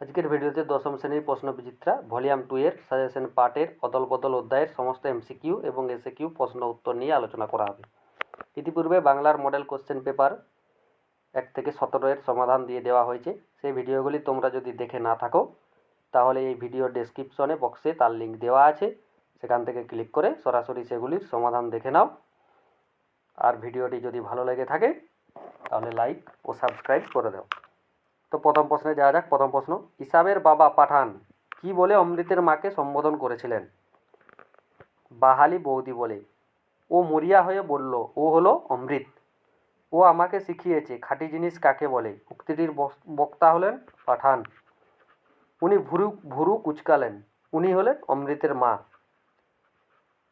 আজকের ভিডিওতে দশম শ্রেণির প্রশ্ন বিচিত্রা ভলিউম টু এর সাজেশন পার্টের অদল বদল অধ্যায়ের সমস্ত এমসিকিউ এবং এসএকিউ প্রশ্ন উত্তর নিয়ে আলোচনা করা হবে। ইতিপূর্বে বাংলার মডেল কোশ্চেন পেপার এক থেকে সতেরো এর সমাধান দিয়ে দেওয়া হয়েছে। সেই ভিডিওগুলি তোমরা যদি দেখে না থাকো, তাহলে এই ভিডিও ডেসক্রিপশনে বক্সে তার লিঙ্ক দেওয়া আছে। সেখান থেকে ক্লিক করে সরাসরি সেগুলির সমাধান দেখে নাও। আর ভিডিওটি যদি ভালো লেগে থাকে, তাহলে লাইক ও সাবস্ক্রাইব করে দাও। তো প্রথম প্রশ্নে যাওয়া যাক, প্রথম প্রশ্ন। ইসাবের বাবা পাঠান কি বলে অমৃতের মাকে সম্বোধন করেছিলেন? বাহালি বৌদি বলে। ও মরিয়া হয়ে বলল, ও হলো অমৃত। ও আমাকে শিখিয়েছে, খাঁটি জিনিস কাকে বলে উক্তিটির বক্তা হলেন পাঠান। উনি ভুরু ভুরু কুচকালেন। উনি হলেন অমৃতের মা।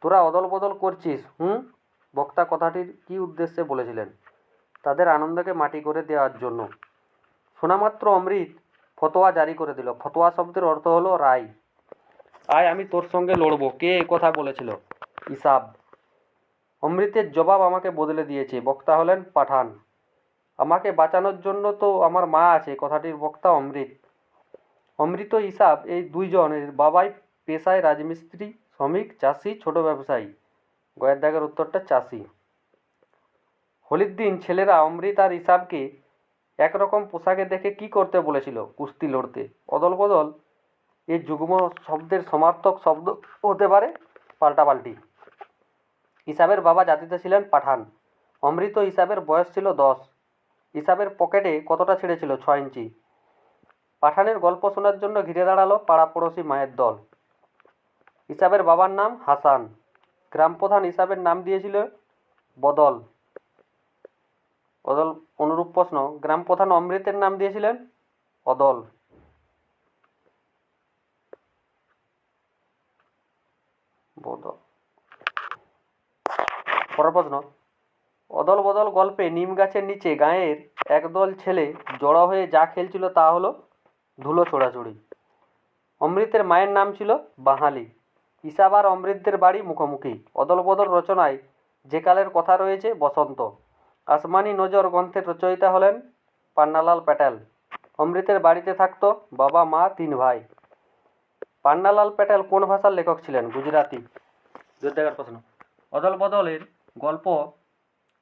তোরা অদল বদল করছিস হুম বক্তা কথাটির কি উদ্দেশ্যে বলেছিলেন? তাদের আনন্দকে মাটি করে দেওয়ার জন্য। শোনামাত্র অমৃত ফতোয়া জারি করে দিল। ফতোয়া শব্দের অর্থ হলো রায়। আয়, আমি তোর সঙ্গে লড়বো। কে এ কথা বলেছিল? ইসাব। অমৃতের জবাব আমাকে বদলে দিয়েছে। বক্তা হলেন পাঠান। আমাকে বাঁচানোর জন্য তো আমার মা আছে, কথাটির বক্তা অমৃত। অমৃত ইসাব এই দুইজনের বাবাই পেশায় রাজমিস্ত্রি, শ্রমিক, চাষি, ছোট ব্যবসায়ী। গয়ের দাগের উত্তরটা চাষি। হোলির দিন ছেলেরা অমৃত আর ইসাবকে একরকম পোশাকে দেখে কি করতে বলেছিল কুস্তি লড়তে? অদল বদল এই যুগ্ম শব্দের সমার্থক শব্দ হতে পারে পাল্টাপাল্টি ইসাবের বাবা জাতিতে ছিলেন পাঠান। অমৃত ইসাবের বয়স ছিল দশ। ইসাবের পকেটে কতটা ছেড়েছিল? ছয় ইঞ্চি। পাঠানের গল্প শোনার জন্য ঘিরে দাঁড়াল পাড়া পড়োশি মায়ের দল। ইসাবের বাবার নাম হাসান। গ্রাম প্রধান ইসাবের নাম দিয়েছিল বদল। অদল অনুরূপ প্রশ্ন। গ্রাম প্রধান অমৃতের নাম দিয়েছিলেন? অদল। পরের প্রশ্ন। অদল বদল গল্পে নিম গাছের নিচে গাঁয়ের একদল ছেলে জড়ো হয়ে যা খেলছিল তা হলো ধুলো ছোড়াছুড়ি। অমৃতের মায়ের নাম ছিল বাঙালি। ইসাব আর অমৃতদের বাড়ি মুখোমুখি। অদল বদল রচনায় যে কালের কথা রয়েছে বসন্ত। আসমানি নজর গ্রন্থের রচয়িতা হলেন পান্নালাল প্যাটেল। অমৃতের বাড়িতে থাকত বাবা, মা, তিন ভাই। পান্নালাল প্যাটেল কোন ভাষার লেখক ছিলেন? যোদ্ধাগার প্রশ্ন। অদল বদলের গল্প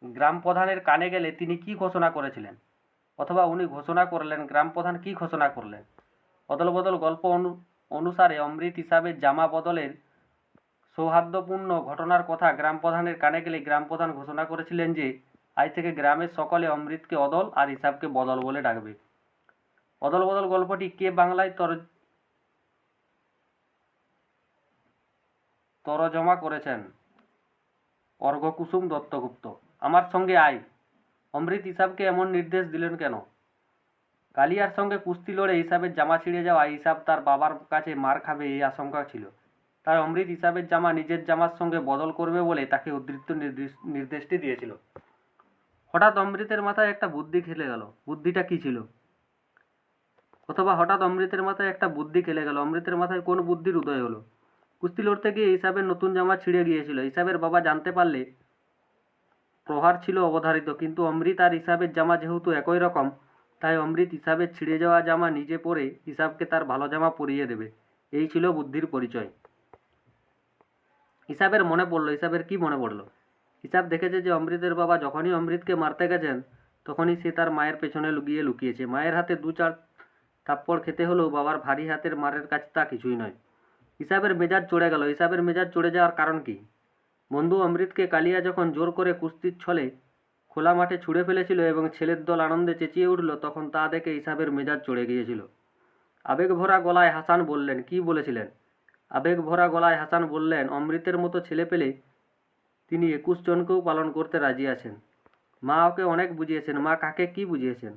গ্রাম প্রধানের কানে গেলে তিনি কি ঘোষণা করেছিলেন? অথবা উনি ঘোষণা করলেন, গ্রাম প্রধান কি ঘোষণা করলেন? অদল বদল গল্প অনু, অনুসারে অমৃত হিসাবে জামা বদলের সৌহার্দ্যপূর্ণ ঘটনার কথা গ্রাম প্রধানের কানে গেলে গ্রাম প্রধান ঘোষণা করেছিলেন যে আজ থেকে গ্রামের সকলে অমৃতকে অদল আর হিসাবকে বদল বলে ডাকবে। অদল বদল গল্পটি কে বাংলায় তর তরজমা করেছেন? অর্ঘকুসুম দত্তগুপ্ত। আমার সঙ্গে আয়। অমৃত হিসাবকে এমন নির্দেশ দিলেন কেন? কালিয়ার সঙ্গে কুস্তি লড়ে হিসাবের জামা ছিঁড়ে যাওয়া হিসাব তার বাবার কাছে মার খাবে এই আশঙ্কা ছিল। তাই অমৃত হিসাবের জামা নিজের জামার সঙ্গে বদল করবে বলে তাকে উদ্ধৃত নির্দেশটি দিয়েছিল। হঠাৎ অমৃতের মাথায় একটা বুদ্ধি খেলে গেল। বুদ্ধিটা কি ছিল? অথবা হঠাৎ অমৃতের মাথায় একটা বুদ্ধি খেলে গেল। অমৃতের মাথায় কোন বুদ্ধির উদয় হলো? কুস্তি লড়তে গিয়ে হিসাবের নতুন জামা ছিঁড়ে গিয়েছিল। হিসাবের বাবা জানতে পারলে প্রহার ছিল অবধারিত, কিন্তু অমৃত আর হিসাবের জামা যেহেতু একই রকম, তাই অমৃত হিসাবের ছিঁড়ে যাওয়া জামা নিজে পরে হিসাবকে তার ভালো জামা পরিয়ে দেবে। এই ছিল বুদ্ধির পরিচয়। হিসাবের মনে পড়ল হিসাবের কি মনে পড়ল? হিসাব দেখেছে যে অমৃতের বাবা যখনই অমৃতকে মারতে গেছেন, তখনই সে তার মায়ের পেছনে লুকিয়ে লুকিয়েছে। মায়ের হাতে দু চার থাপ্পড় খেতে হলেও বাবার ভারী হাতের মারের কাছে তা কিছুই নয়। হিসাবের মেজাজ চড়ে গেল। হিসাবের মেজাজ চড়ে যাওয়ার কারণ কি? বন্ধু অমৃতকে কালিয়া যখন জোর করে কুস্তির ছলে খোলা মাঠে ছুঁড়ে ফেলেছিল এবং ছেলের দল আনন্দে চেঁচিয়ে উঠল, তখন তা দেখে হিসাবের মেজাজ চড়ে গিয়েছিল। আবেগ ভরা গলায় হাসান বললেন, কি বলেছিলেন? আবেগ ভরা গলায় হাসান বললেন, অমৃতের মতো ছেলে পেলে তিনি একুশ জনকেও পালন করতে রাজি আছেন। মা ওকে অনেক বুঝিয়েছেন। মা কাকে কি বুঝিয়েছেন?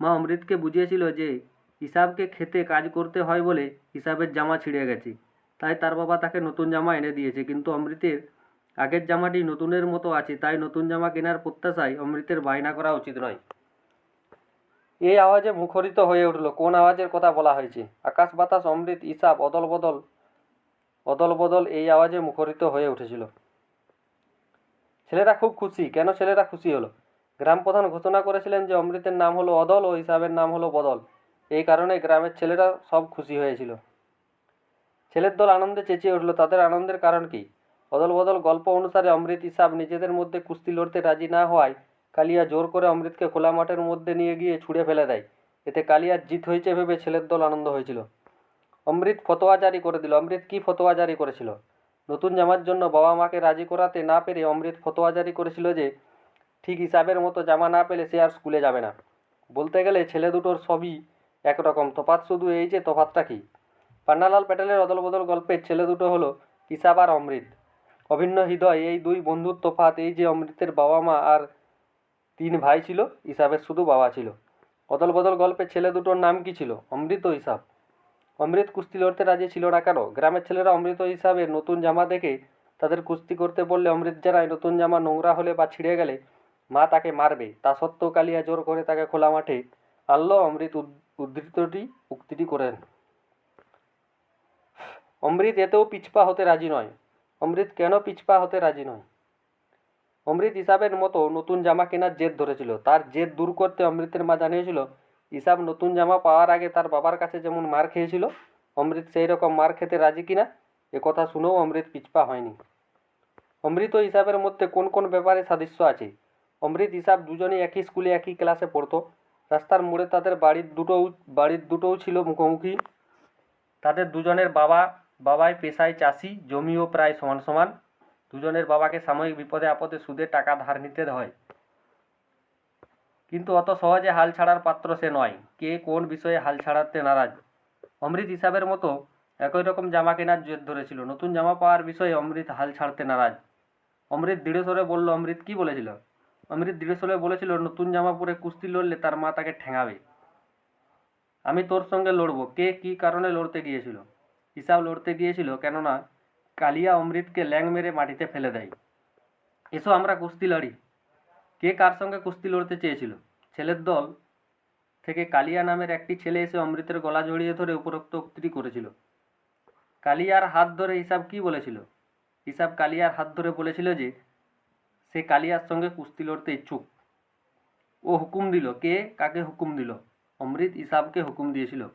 মা অমৃতকে বুঝিয়েছিল যে হিসাবকে খেতে কাজ করতে হয় বলে হিসাবের জামা ছিঁড়ে গেছে। তাই তার বাবা তাকে নতুন জামা এনে দিয়েছে। কিন্তু অমৃতের আগের জামাটি নতুনের মতো আছে। তাই নতুন জামা কেনার প্রত্যাশায় অমৃতের বায়না করা উচিত নয়। এই আওয়াজে মুখরিত হয়ে উঠল। কোন আওয়াজের কথা বলা হয়েছে? আকাশ বাতাস, অমৃত, ইসাব, অদল বদল অদল বদল এই আওয়াজে মুখরিত হয়ে উঠেছিল। ছেলেরা খুব খুশি। কেন ছেলেরা খুশি হলো? গ্রাম প্রধান ঘোষণা করেছিলেন যে অমৃতের নাম হলো অদল ও হিসাবের নাম হলো বদল। এই কারণে গ্রামের ছেলেরা সব খুশি হয়েছিল। ছেলের দল আনন্দে চেঁচিয়ে উঠল। তাদের আনন্দের কারণ কি? অদল বদল গল্প অনুসারে অমৃত ইসাব নিজেদের মধ্যে কুস্তি লড়তে রাজি না হওয়ায় কালিয়া জোর করে অমৃতকে খোলা মাঠের মধ্যে নিয়ে গিয়ে ছুঁড়ে ফেলে দেয়। এতে কালিয়ার জিত হয়েছে ভেবে ছেলের দল আনন্দ হয়েছিল। অমৃত ফতোয়া জারি করে দিল। অমৃত কি ফতোয়া জারি করেছিল? নতুন জামার জন্য বাবা মাকে রাজি করাতে না পেরে অমৃত ফতোয়া জারি করেছিল যে, ঠিক হিসাবের মতো জামা না পেলে সে আর স্কুলে যাবে না। বলতে গেলে ছেলে দুটোর সবই একরকম। তফাৎ শুধু এই যে তফাৎটা কী? পান্নালাল প্যাটেলের অদল বদল গল্পের ছেলে দুটো হলো ইসাব আর অমৃত। অভিন্ন হৃদয়, এই দুই বন্ধুর তফাত এই যে অমৃতের বাবা মা আর তিন ভাই ছিল ইসাবের শুধু বাবা ছিল। অদল বদল গল্পের ছেলে দুটোর নাম কি ছিল? অমৃত ইসাব অমৃত কুস্তি লড়তে রাজি ছিল না কেন? গ্রামের ছেলেরা অমৃত হিসাবে নতুন জামা দেখে তাদের কুস্তি করতে বললে অমৃত জানায়, নতুন জামা নোংরা হলে বা ছিঁড়ে গেলে মা তাকে মারবে তা সত্ত্বেও কালিয়া জোর করে তাকে খোলা মাঠে আনলো। অমৃত উদ- উদ্ধৃতটি, উক্তিটি করেন, অমৃত এতেও পিছপা হতে রাজি নয়। অমৃত কেন পিছপা হতে রাজি নয়? অমৃত ইসাবের মতো নতুন জামা কেনার জেদ ধরেছিল। তার জেদ দূর করতে অমৃতের মা জানিয়েছিল ইসাব নতুন জামা পাওয়ার আগে তার বাবার কাছে যেমন মার খেয়েছিল, অমৃত সেই রকম মার খেতে রাজি কিনা? এ কথা শুনেও অমৃত পিছপা হয়নি। অমৃত ও ইসাবের মধ্যে কোন কোন ব্যাপারে সাদৃশ্য আছে? অমৃত ইসাব দুজনেই একই স্কুলে একই ক্লাসে পড়তো। রাস্তার মোড়ে তাদের বাড়ির দুটোও বাড়ির দুটোও ছিল মুখোমুখি। তাদের দুজনের বাবা, বাবাই পেশায় চাষি, জমিও প্রায় সমান সমান। দুজনের বাবাকে সাময়িক বিপদে আপদে সুদে টাকা ধার নিতে হয়। কিন্তু অত সহজে হাল ছাড়ার পাত্র সে নয়। কে কোন বিষয়ে হাল ছাড়াতে নারাজ? অমৃত হিসাবের মতো একই রকম জামা কেনার জেদ ধরেছিল। নতুন জামা পাওয়ার বিষয়ে অমৃত হাল ছাড়তে নারাজ। অমৃত দৃঢ় স্বরে বলল, অমৃত কি বলেছিল? অমৃত দৃঢ় স্বরে বলেছিল, নতুন জামা পরে কুস্তি লড়লে তার মা তাকে ঠেঙাবে। আমি তোর সঙ্গে লড়বো। কে কি কারণে লড়তে গিয়েছিল? হিসাব লড়তে গিয়েছিল কেননা কালিয়া অমৃতকে ল্যাং মেরে মাটিতে ফেলে দেয়। এসো আমরা কুস্তি লড়ি। কে কার সঙ্গে কুস্তি লড়তে চেয়েছিল? ছেলের দল থেকে কালিয়া নামের একটি ছেলে এসে অমৃতের গলা জড়িয়ে ধরে উপরোক্ত উক্তিটি করেছিল। কালিয়ার হাত ধরে হিসাব কি বলেছিল? হিসাব কালিয়ার হাত ধরে বলেছিল যে, সে কালিয়ার সঙ্গে কুস্তি লড়তে ইচ্ছুক। ও হুকুম দিল। কে কাকে হুকুম দিল? অমৃত ইসাবকে হুকুম দিয়েছিল।